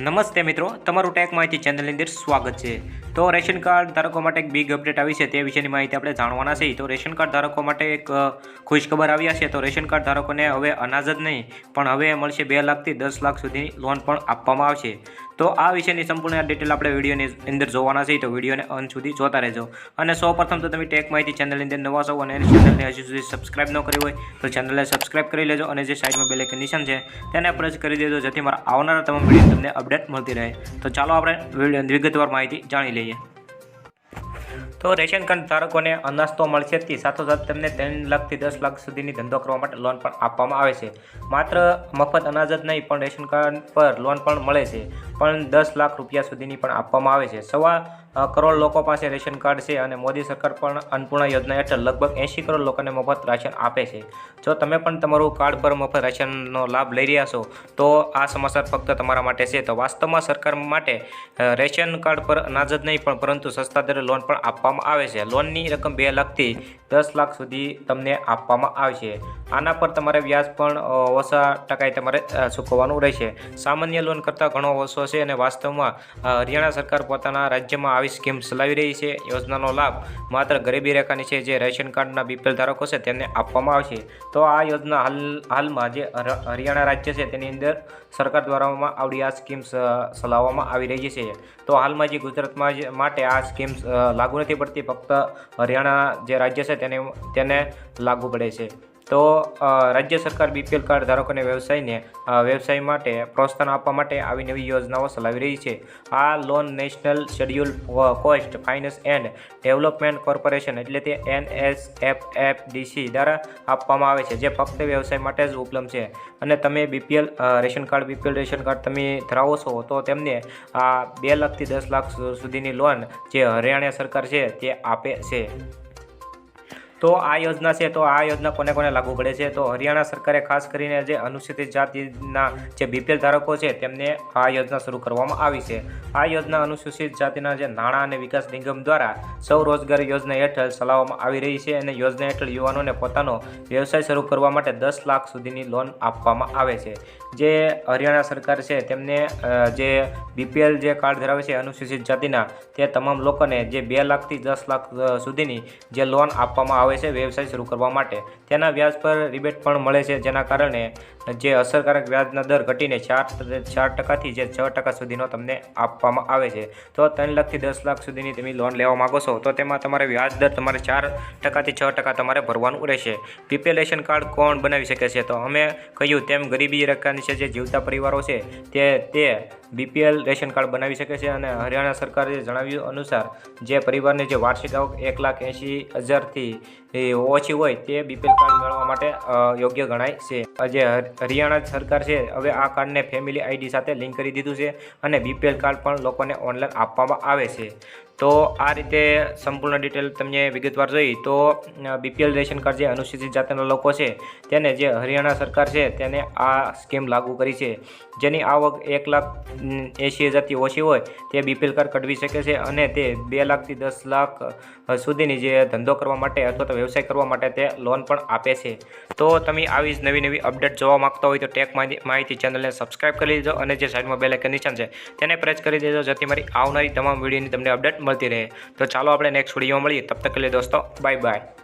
નમસ્તે મિત્રો તમારું ટેક માહિતી ચેનલની અંદર સ્વાગત છે. તો રેશન કાર્ડ ધારકો માટે એક બિગ અપડેટ આવી છે તે વિશેની માહિતી આપણે જાણવાના છે તો રેશન કાર્ડ ધારકો માટે એક ખુશ ખુશખબર આવ્યા છે. તો રેશન કાર્ડ ધારકોને હવે અનાજ જ નહીં, પણ હવે મળશે બે લાખથી દસ લાખ સુધીની લોન પણ આપવામાં આવશે. તો આ વિશેની સંપૂર્ણ ડિટેલ આપણે વિડીયોની અંદર જોવાના છે તો વિડીયોને અંત સુધી જોતા રહેજો. અને સૌપ્રથમ તો તમે ટેક માહિતી ચેનલની અંદર નવા છો અને ચેનલને હજી સુધી સબસ્ક્રાઇબ ન કરી હોય, તો ચેનલને સબસ્ક્રાઇબ કરી લેજો અને જે સાઈડમાં બેલેક નિશાન છે, તેને પ્રેસ કરી દેજો, જેથી મારા આવનારા તમામ વીડિયો તમને અપડેટ મળતી રહે. તો ચાલો આપણે વિગતવાર માહિતી જાણી લઈએ. તો રેશન કાર્ડ ધારકોને અનાજ તો મળશે જ સાથોસાથ તેમને ત્રણ લાખથી દસ લાખ સુધીની ધંધો કરવા માટે લોન પણ આપવામાં આવે છે. માત્ર મફત અનાજ જ નહીં, પણ રેશન કાર્ડ પર લોન પણ મળે છે. પણ દસ લાખ રૂપિયા સુધીની પણ આપવામાં આવે છે. સવા કરોડ લોકો પાસે રેશન કાર્ડ છે અને મોદી સરકાર પણ અન્નપૂર્ણા યોજના હેઠળ લગભગ એંશી કરોડ લોકોને મફત રાશન આપે છે. જો તમે પણ તમારું કાર્ડ પર મફત રાશનનો લાભ લઈ રહ્યા છો, તો આ સમાચાર ફક્ત તમારા માટે છે. તો વાસ્તવમાં સરકાર માટે રેશન કાર્ડ પર અનાજ જ નહીં, પણ પરંતુ સસ્તા દરે લોન પણ આપવામાં આવે છે. લોનની રકમ બે લાખથી દસ લાખ સુધી તમને આપવામાં આવશે. આના પર તમારે વ્યાજ પણ ઓછા ટકાએ તમારે ચૂકવવાનું રહેશે. સામાન્ય લોન કરતાં ઘણો ઓછો છે અને વાસ્તવમાં હરિયાણા સરકાર પોતાના રાજ્યમાં આવી સ્કીમ ચલાવી રહી છે. યોજનાનો લાભ માત્ર ગરીબી રેખાની છે, જે રેશન કાર્ડના બીપીએલ ધારકો છે, તેમને આપવામાં આવશે. તો આ યોજના હાલ, હાલમાં જે હર- હરિયાણા રાજ્ય છે, તેની અંદર સરકાર દ્વારામાં આવડી આ સ્કીમ્સ ચલાવવામાં આવી રહી છે. તો હાલમાં જે ગુજરાતમાં માટે આ સ્કીમ્સ લાગુ નથી પડતી, ફક્ત હરિયાણા જે રાજ્ય છે, તેને તેને લાગુ પડે છે. તો રાજ્ય સરકાર બીપીએલ કાર્ડ ધારકોને વ્યવસાયને વ્યવસાય માટે પ્રોત્સાહન આપવા માટે આવી નવી યોજનાઓ ચલાવી રહી છે. આ loan national schedule caste finance and development corporation એટલે તે એનએસએફએફડીસી દ્વારા આપવામાં આવે છે, જે ફક્ત વ્યવસાય માટે જ ઉપલબ્ધ છે. અને તમે BPL ration card, BPL ration card તમે ધરાવો છો, તો તેમને આ બે લાખથી દસ લાખ સુધીની લોન જે હરિયાણા સરકાર છે તે આપે છે. તો આ યોજના છે, તો આ યોજના કોને કોને લાગુ પડે છે? તો હરિયાણા સરકારે ખાસ કરીને જે અનુસૂચિત જાતિના જે બીપીએલ ધારકો છે, તેમને આ યોજના શરૂ કરવામાં આવી છે. આ યોજના અનુસૂચિત જાતિના જે નાણાં અને વિકાસ નિગમ દ્વારા સૌ રોજગાર યોજના હેઠળ ચલાવવામાં આવી રહી છે અને યોજના હેઠળ યુવાનોને પોતાનો વ્યવસાય શરૂ કરવા માટે દસ લાખ સુધીની લોન આપવામાં આવે છે. જે હરિયાણા સરકાર છે, તેમને જે બીપીએલ જે કાર્ડ ધરાવે છે, અનુસૂચિત જાતિના, તે તમામ લોકોને જે બે લાખથી દસ લાખ સુધીની જે લોન આપવામાં આવે છે વ્યવસાય શરૂ કરવા માટે. તેના વ્યાજ પર રિબેટ પણ મળે છે, જેના કારણે જે અસરકારક વ્યાજના દર ઘટીને ચાર ચાર ટકાથી જે છ ટકા સુધીનો તમને આપવામાં આવે છે. તો ત્રણ લાખથી દસ લાખ સુધીની તમે લોન લેવા માગો છો, તો તેમાં તમારે વ્યાજ દર તમારે ચાર ટકાથી છ ટકા તમારે ભરવાનું રહેશે. રેશન કાર્ડ કોણ બનાવી શકે છે? તો અમે કહ્યું તેમ ગરીબી રકાની છે જે જીવતા પરિવારો છે, તે તે બીપીએલ રેશન કાર્ડ બનાવી શકે છે અને હરિયાણા સરકારે જણાવ્યું અનુસાર જે પરિવારની જે વાર્ષિક આવક એક લાખ એંશી હજારથી ઓછી હોય તે બીપીએલ કાર્ડ મેળવવા માટે યોગ્ય ગણાય છે. જે હરિયાણા સરકાર છે, હવે આ કાર્ડને ફેમિલી આઈડી સાથે લિંક કરી દીધું છે અને બીપીએલ કાર્ડ પણ લોકોને ઓનલાઈન આપવામાં આવે છે. તો આ રીતે સંપૂર્ણ ડિટેલ તમને વિગતવાર જોઈ તો બીપીએલ રેશન કાર્ડ જે અનુસૂચિત જાતિના લોકો છે, તેને જે હરિયાણા સરકાર છે, તેને આ સ્કીમ લાગુ કરી છે. જેની આવક એક લાખ એંશી હજારથી ઓછી હોય, તે બીપીએલ કાર્ડ કઢવી શકે છે અને તે બે લાખથી દસ લાખ સુધીની જે ધંધો કરવા માટે અથવા તો વ્યવસાય કરવા માટે તે લોન પણ આપે છે. તો તમે આવી જ નવી નવી અપડેટ જોવા માગતા હોય તો ટેક માહિતી ચેનલને સબસ્ક્રાઈબ કરી લેજો અને જે સાઈડમાં બેલેકન નિશાન છે, તેને પ્રેસ કરી દેજો. જેથી મારી આવનારી તમામ વિડીયોની તમને અપડેટ મળતી રહે. તો ચાલો આપણે નેક્સ્ટ વિડીયોમાં મળીએ. તબ તક લે દોસ્તો બાય બાય